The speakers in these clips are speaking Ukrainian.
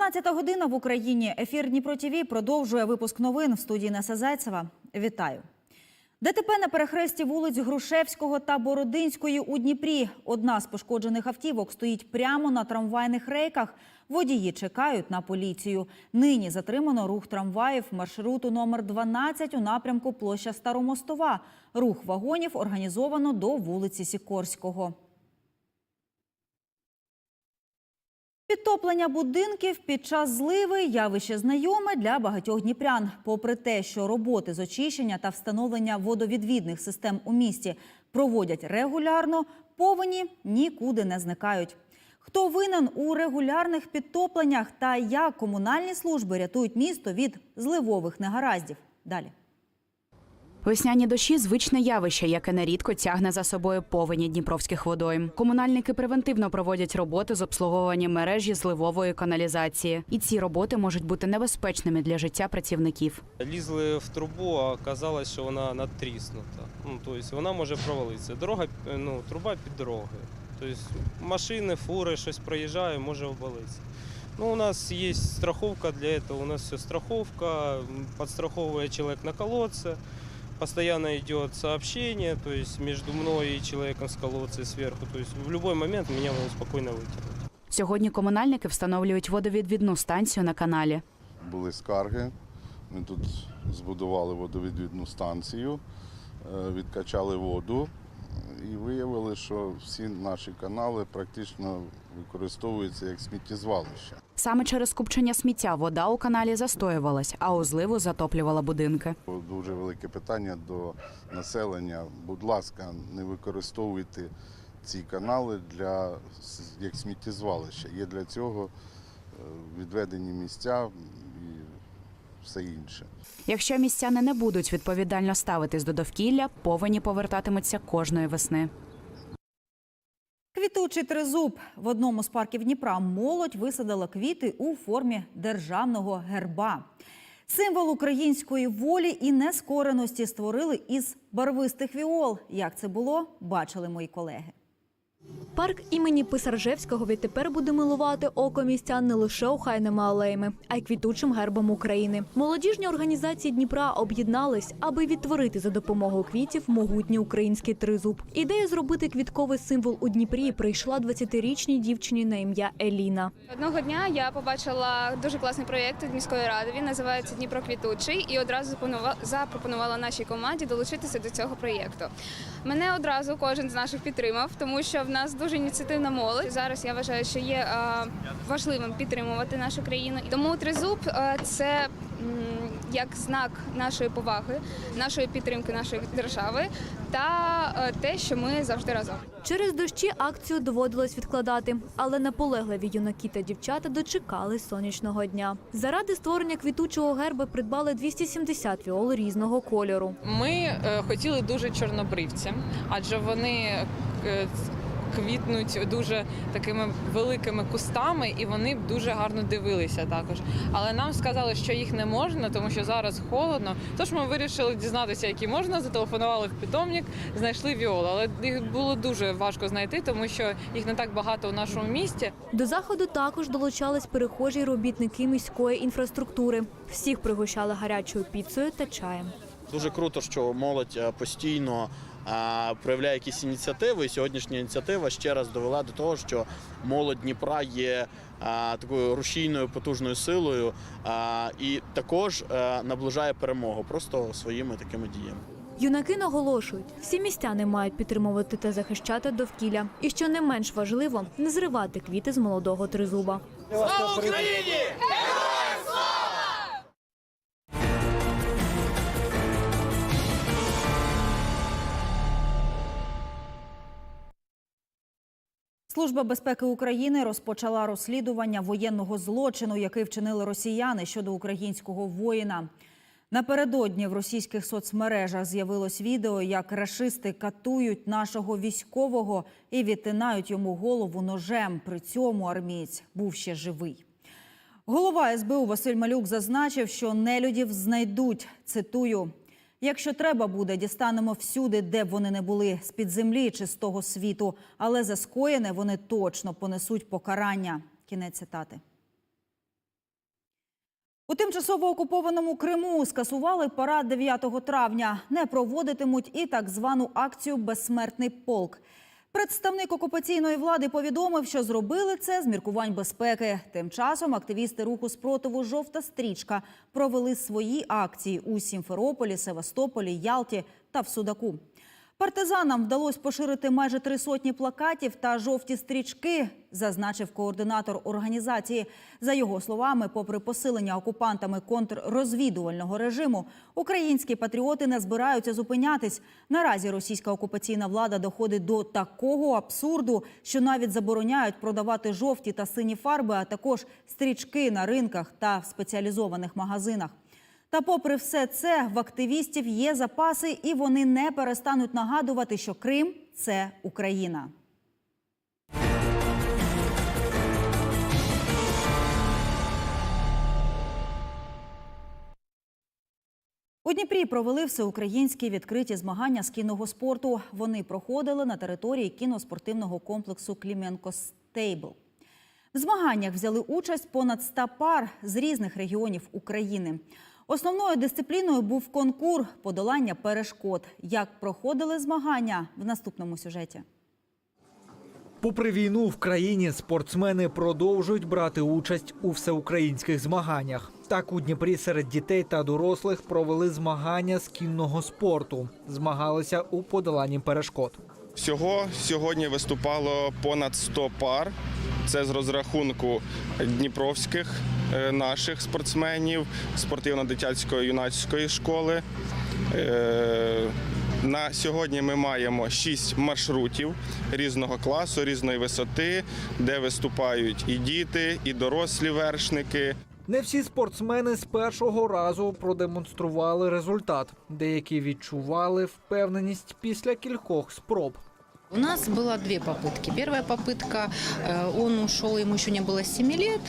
12 година в Україні. Ефір Дніпро ТІВІ продовжує випуск новин в студії Неса Зайцева. Вітаю. ДТП на перехресті вулиць Грушевського та Бородинської у Дніпрі. Одна з пошкоджених автівок стоїть прямо на трамвайних рейках. Водії чекають на поліцію. Нині затримано рух трамваїв маршруту номер 12 у напрямку площа Старомостова. Рух вагонів організовано до вулиці Сікорського. Підтоплення будинків під час зливи явище знайоме для багатьох дніпрян. Попри те, що роботи з очищення та встановлення водовідвідних систем у місті проводять регулярно, повені нікуди не зникають. Хто винен у регулярних підтопленнях та як комунальні служби рятують місто від зливових негараздів? Далі. Весняні дощі звичне явище, яке нерідко тягне за собою повені дніпровських водойм. Комунальники превентивно проводять роботи з обслуговування мережі зливової каналізації, і ці роботи можуть бути небезпечними для життя працівників. Лізли в трубу, а оказалось, що вона надтріснута. Ну, тобто вона може провалитися. Дорога, ну, труба під дорогою. Тобто машини, фури, щось проїжджає, може обвалитися. Ну, у нас є страховка для этого. У нас все страховка, м, подстраховывает человек на колодце. Постоянно идет сообщение, то есть между мною и человеком с колодца сверху. То есть в любой момент меня могут спокойно вытянуть. Сьогодні комунальники встановлюють водовідвідну станцію на каналі. були скарги. Ми тут збудували водовідвідну станцію, е, відкачали воду виявили, що всі наші канали практично використовуються як сміттєзвалище. Саме через скупчення сміття вода у каналі застоювалась, а у зливу затоплювала будинки. Дуже велике питання до населення. Будь ласка, не використовуйте ці канали для як сміттєзвалище. Є для цього е, відведені місця і все інше. Якщо містяни не будуть відповідально ставитись до довкілля, повені повертатимуться кожної весни. Квітучий тризуб в одному з парків Дніпра молодь висадила квіти у формі державного герба. Символ української волі і нескореності створили із барвистих віол. Як це було, бачили мої колеги. Парк імені Писаржевського відтепер буде милувати око містян не лише охайними алеями, а й квітучим гербом України. Молодіжні організації Дніпра об'єднались, аби відтворити за допомогою квітів могутній український тризуб. Ідея зробити квітковий символ у Дніпрі прийшла 20-річній дівчині на ім'я Еліна. Одного дня я побачила дуже класний проєкт від міської ради. Він називається Дніпро Квітучий і одразу запропонувала нашій команді долучитися до цього проєкту. Мене одразу кожен з наших підтримав, тому що в нас дуже ініціативна молодь. Зараз я вважаю, що є е, важливим підтримувати нашу країну. Тому тризуб е, це м, як знак нашої поваги, нашої підтримки нашої держави та е, те, що ми завжди разом. Через дощі акцію доводилось відкладати, але наполегливі юнаки та дівчата дочекались сонячного дня. Заради створення квітучого герба придбали 270 віол різного кольору. Ми е, хотіли дуже чорнобривця, адже вони квітнуть дуже такими великими кустами, і вони б дуже гарно дивилися також. Але нам сказали, що їх не можна, тому що зараз холодно. Тож ми вирішили дізнатися, які можна. Зателефонували в питомник, знайшли віоли. Але їх було дуже важко знайти, тому що їх не так багато у нашому місті. До заходу також долучались перехожі робітники міської інфраструктури. Всіх пригощали гарячою піцею та чаєм. Дуже круто, що молодь е, постійно проявляє якісь ініціативи. І сьогоднішня ініціатива ще раз довела до того, що молодь Дніпра є такою рушійною потужною силою і також е, наближає перемогу просто своїми такими діями. Юнаки наголошують, всі містяни мають підтримувати та захищати довкілля. І що не менш важливо, не зривати квіти з молодого тризуба. Служба безпеки України розпочала розслідування воєнного злочину, який вчинили росіяни щодо українського воїна. Напередодні в російських соцмережах з'явилось відео, як рашисти катують нашого військового і відтинають йому голову ножем. При цьому армієць був ще живий. Голова СБУ Василь Малюк зазначив, що нелюдів знайдуть. Цитую: якщо треба буде, дістанемо всюди, де б вони не були, з під землі чи з того світу. Але за скоєне вони точно понесуть покарання. Кінець цитати. У тимчасово окупованому Криму скасували парад 9 травня. Не проводитимуть і так звану акцію Безсмертний полк. Представник окупаційної влади повідомив, що зробили це з міркувань безпеки. Тим часом активісти руху спротиву Жовта стрічка провели свої акції у Сімферополі, Севастополі, Ялті та в Судаку. Партизанам вдалося поширити майже три сотні плакатів та жовті стрічки, зазначив координатор організації. За його словами, попри посилення окупантами контррозвідувального режиму, українські патріоти не збираються зупинятись. Наразі російська окупаційна влада доходить до такого абсурду, що навіть забороняють продавати жовті та сині фарби, а також стрічки на ринках та в спеціалізованих магазинах. Та попри все це, в активістів є запаси, і вони не перестануть нагадувати, що Крим це Україна. У Дніпрі провели всеукраїнські відкриті змагання з кінного спорту. Вони проходили на території кіноспортивного комплексу Кліменко Стейбл. В змаганнях взяли участь понад 100 пар з різних регіонів України. Основною дисципліною був конкур подолання перешкод. Як проходили змагання в наступному сюжеті? Попри війну в країні спортсмени продовжують брати участь у всеукраїнських змаганнях. Так у Дніпрі серед дітей та дорослих провели змагання з кінного спорту. Змагалися у подоланні перешкод. Всього сьогодні виступало понад 100 пар. Це з розрахунку дніпровських е, наших спортсменів, спортивно-дитячої юнацької школи. Е, На сьогодні ми маємо 6 маршрутів різного класу, різної висоти, де виступають і діти, і дорослі вершники. Не всі спортсмени з першого разу продемонстрували результат. Деякі відчували впевненість після кількох спроб. У нас было две попытки. Первая попытка, э, он ушел, ему еще не было 7 лет.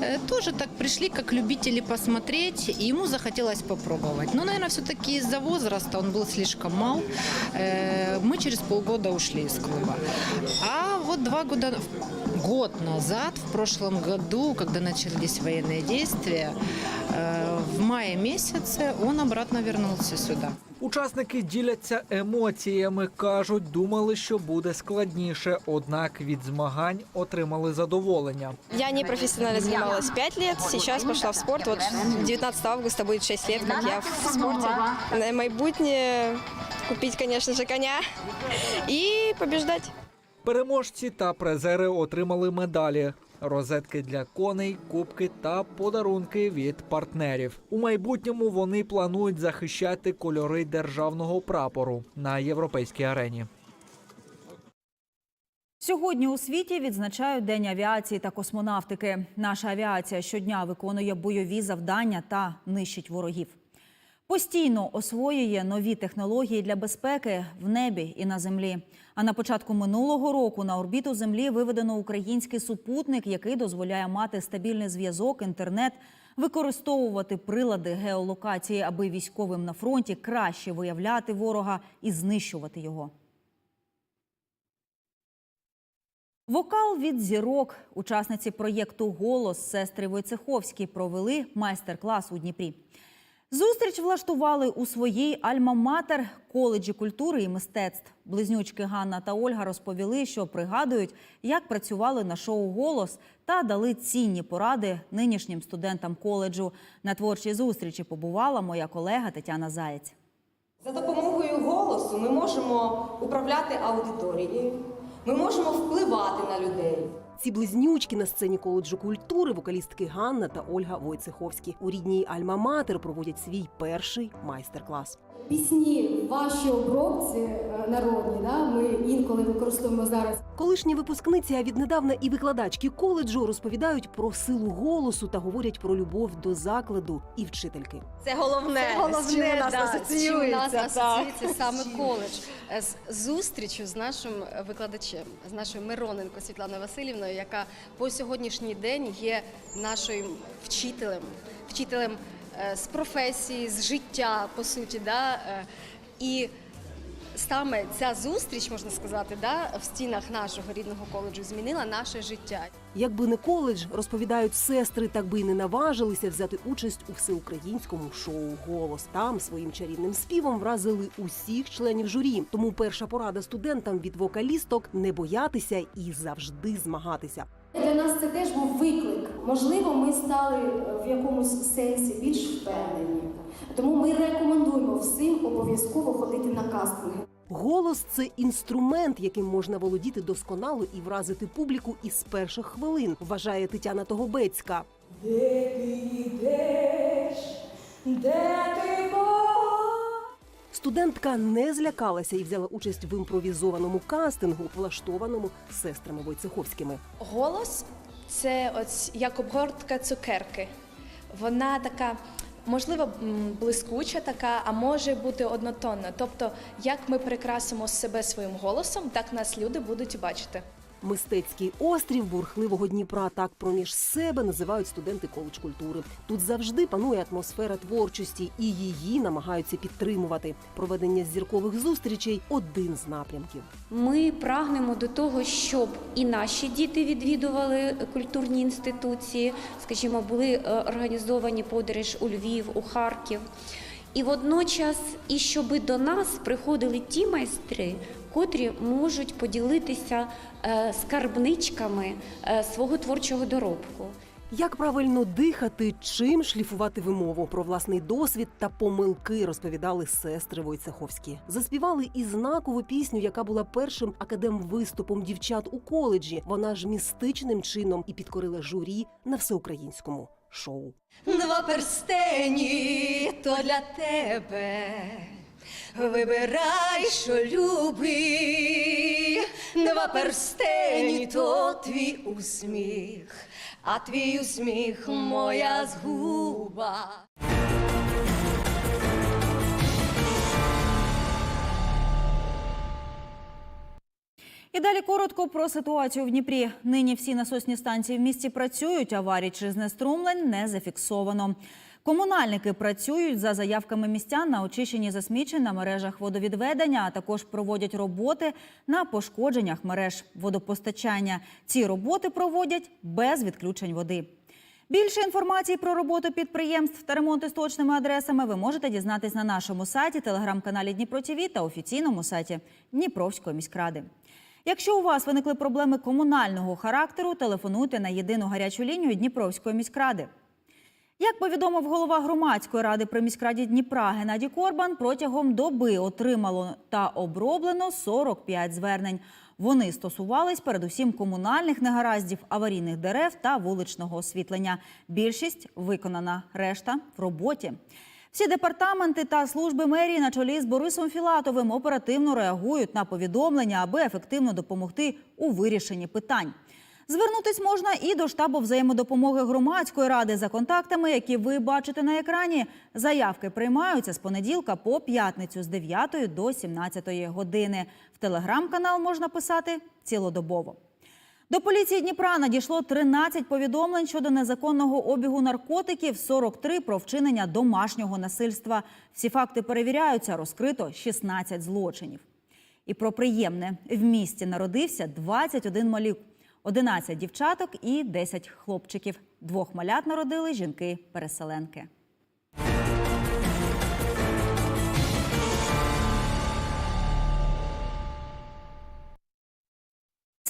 Э, Тоже так пришли, как любители посмотреть, и ему захотелось попробовать. Но, наверное, все-таки из-за возраста он был слишком мал. Э, Мы через полгода ушли из клуба. А вот два года, год назад, в прошлом году, когда начались военные действия, э, в мае месяце он обратно вернулся сюда. Учасники діляться емоціями, кажуть, думали, що буде складніше, однак від змагань отримали задоволення. Я не профессионально занималась 5 лет, сейчас пошла в спорт. Вот 19 августа будет 6 лет, как я в спорте. На майбутнє купить, конечно же, коня и побеждать. Переможці та призери отримали медалі, розетки для коней, кубки та подарунки від партнерів. У майбутньому вони планують захищати кольори державного прапору на європейській арені. Сьогодні у світі відзначають День авіації та космонавтики. Наша авіація щодня виконує бойові завдання та нищить ворогів. Постійно освоює нові технології для безпеки в небі і на землі. А на початку минулого року на орбіту Землі виведено український супутник, який дозволяє мати стабільний зв'язок, інтернет, використовувати прилади геолокації, аби військовим на фронті краще виявляти ворога і знищувати його. Вокал від зірок. Учасниці проєкту Голос сестри Войцеховські провели майстер-клас у Дніпрі. Зустріч влаштували у своїй альма-матер коледжі культури і мистецтв. Близнючки Ганна та Ольга розповіли, що пригадують, як працювали на шоу Голос та дали цінні поради нинішнім студентам коледжу. На творчій зустрічі побувала моя колега Тетяна Заєць. За допомогою голосу ми можемо управляти аудиторією, ми можемо впливати на людей. Ці близнючки на сцені коледжу культури, вокалістки Ганна та Ольга Войцеховські у рідній Альма-Матер проводять свій перший майстер-клас. Пісні в вашій обробці е, народні, да, ми інколи використовуємо зараз. Колишні випускниці, а віднедавна і викладачки коледжу розповідають про силу голосу та говорять про любов до закладу і вчительки. Це головне, Це головне, з чим у нас да, з чим у нас асоціюється. так. асоціюється саме коледж з зустрічю з нашим викладачем, з нашою Мироненко Світланою Васильівною, яка по сьогоднішній день є нашою вчителем, вчителем з професії, з життя, по суті. Да? е, І саме ця зустріч, можна сказати, да, в стінах нашого рідного коледжу змінила наше життя. Якби не коледж, розповідають сестри, так би й не наважилися взяти участь у всеукраїнському шоу Голос. Там своїм чарівним співом вразили усіх членів журі. Тому перша порада студентам від вокалісток не боятися і завжди змагатися. Для нас це теж був виклик. Можливо, ми стали е, в якомусь сенсі більш впевнені. Тому ми рекомендуємо всім обов'язково ходити на кастинги. Голос це інструмент, яким можна володіти досконало і вразити публіку із перших хвилин, вважає Тетяна Тогобецька. Де ти йдеш? Де ти Студентка не злякалася і взяла участь в імпровізованому кастингу, влаштованому сестрами Войцеховськими. Голос це ось як обгортка цукерки. Вона така, можливо, блискуча така, а може бути однотонна. Тобто, як ми прикрасимо себе своїм голосом, так нас люди будуть бачити. Мистецький острів бурхливого Дніпра так проміж себе називають студенти коледж культури. Тут завжди панує атмосфера творчості, і її намагаються підтримувати. Проведення зіркових зустрічей один з напрямків. Ми прагнемо до того, щоб і наші діти відвідували культурні інституції, скажімо, були е, організовані подорож у Львів, у Харків. І водночас, і щоби до нас приходили ті майстри, котрі можуть поділитися е, скарбничками е, свого творчого доробку. Як правильно дихати, чим шліфувати вимову про власний досвід та помилки розповідали сестри Войцеховські. Заспівали і знакову пісню, яка була першим академ-виступом дівчат у коледжі. Вона ж містичним чином і підкорила журі на всеукраїнському шоу. Два перстені то для тебе. Вибирай, що люби, Два перстені то твій усміх, а твій усміх моя згуба. І далі коротко про ситуацію в Дніпрі. Нині всі насосні станції в місті працюють. Аварій чи знеструмлень не зафіксовано. Комунальники працюють за заявками містян на очищенні засмічень на мережах водовідведення, а також проводять роботи на пошкодженнях мереж водопостачання. Ці роботи проводять без відключень води. Більше інформації про роботу підприємств та ремонти з точними адресами ви можете дізнатись на нашому сайті, телеграм-каналі Дніпро ТІВІ та офіційному сайті Дніпровської міськради. Якщо у вас виникли проблеми комунального характеру, телефонуйте на єдину гарячу лінію Дніпровської міськради. Як повідомив голова громадської ради при міськраді Дніпра Геннадій Корбан, протягом доби отримало та оброблено 45 звернень. Вони стосувались передусім комунальних негараздів, аварійних дерев та вуличного освітлення. Більшість виконана, решта в роботі. Всі департаменти та служби мерії на чолі з Борисом Філатовим оперативно реагують на повідомлення, аби ефективно допомогти у вирішенні питань. Звернутись можна і до штабу взаємодопомоги громадської ради за контактами, які ви бачите на екрані. Заявки приймаються з понеділка по п'ятницю з 9 до 17 години. В телеграм-канал можна писати цілодобово. До поліції Дніпра надійшло 13 повідомлень щодо незаконного обігу наркотиків, 43 про вчинення домашнього насильства. Всі факти перевіряються, розкрито 16 злочинів. І про приємне в місті народився 21 малюк, 11 дівчаток і 10 хлопчиків. Двох малят народили жінки-переселенки.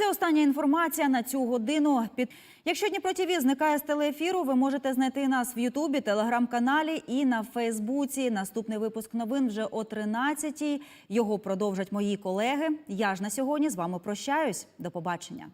Це остання інформація на цю годину. Під якщо Дніпро зникає з телеефіру, ви можете знайти нас в Ютубі, телеграм-каналі і на Фейсбуці. Наступний випуск новин вже о 13-й. Його продовжать мої колеги. Я ж на сьогодні з вами прощаюсь. До побачення.